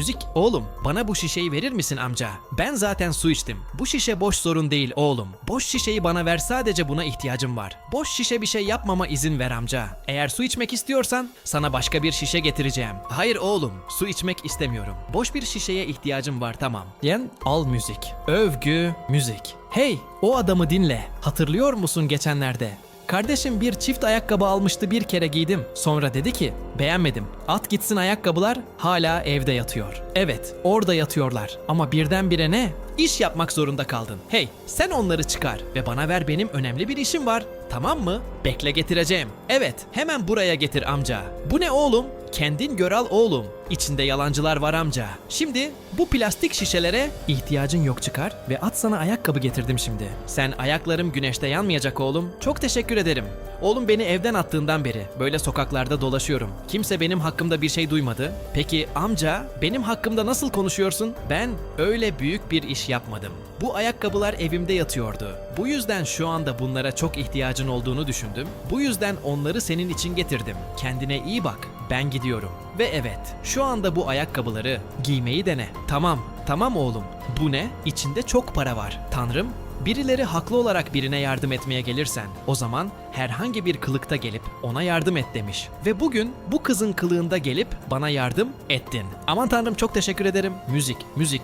Müzik, oğlum bana bu şişeyi verir misin amca? Ben zaten su içtim. Bu şişe boş sorun değil oğlum. Boş şişeyi bana ver sadece buna ihtiyacım var. Boş şişe bir şey yapmama izin ver amca. Eğer su içmek istiyorsan sana başka bir şişe getireceğim. Hayır oğlum, su içmek istemiyorum. Boş bir şişeye ihtiyacım var tamam. Yen al müzik. Övgü, müzik. Hey, o adamı dinle. Hatırlıyor musun geçenlerde? Kardeşim bir çift ayakkabı almıştı bir kere giydim. Sonra dedi ki beğenmedim. At gitsin ayakkabılar hala evde yatıyor. Evet orada yatıyorlar ama birdenbire ne? İş yapmak zorunda kaldın. Hey sen onları çıkar ve bana ver benim önemli bir işim var. Tamam mı? Bekle getireceğim. Evet hemen buraya getir amca. Bu ne oğlum? Kendin gör al oğlum. İçinde yalancılar var amca. Şimdi bu plastik şişelere ihtiyacın yok çıkar ve at sana ayakkabı getirdim şimdi. Sen ayaklarım güneşte yanmayacak oğlum. Çok teşekkür ederim. Oğlum beni evden attığından beri böyle sokaklarda dolaşıyorum. Kimse benim hakkımda bir şey duymadı. Peki amca benim hakkımda nasıl konuşuyorsun? Ben öyle büyük bir iş yapmadım. Bu ayakkabılar evimde yatıyordu. Bu yüzden şu anda bunlara çok ihtiyacın olduğunu düşündüm. Bu yüzden onları senin için getirdim. Kendine iyi bak. Ben gidiyorum. Ve evet, şu anda bu ayakkabıları giymeyi dene. Tamam, tamam oğlum. Bu ne? İçinde çok para var. Tanrım, birileri haklı olarak birine yardım etmeye gelirsen, o zaman herhangi bir kılıkta gelip ona yardım et demiş. Ve bugün bu kızın kılığında gelip bana yardım ettin. Aman tanrım çok teşekkür ederim. Müzik, müzik.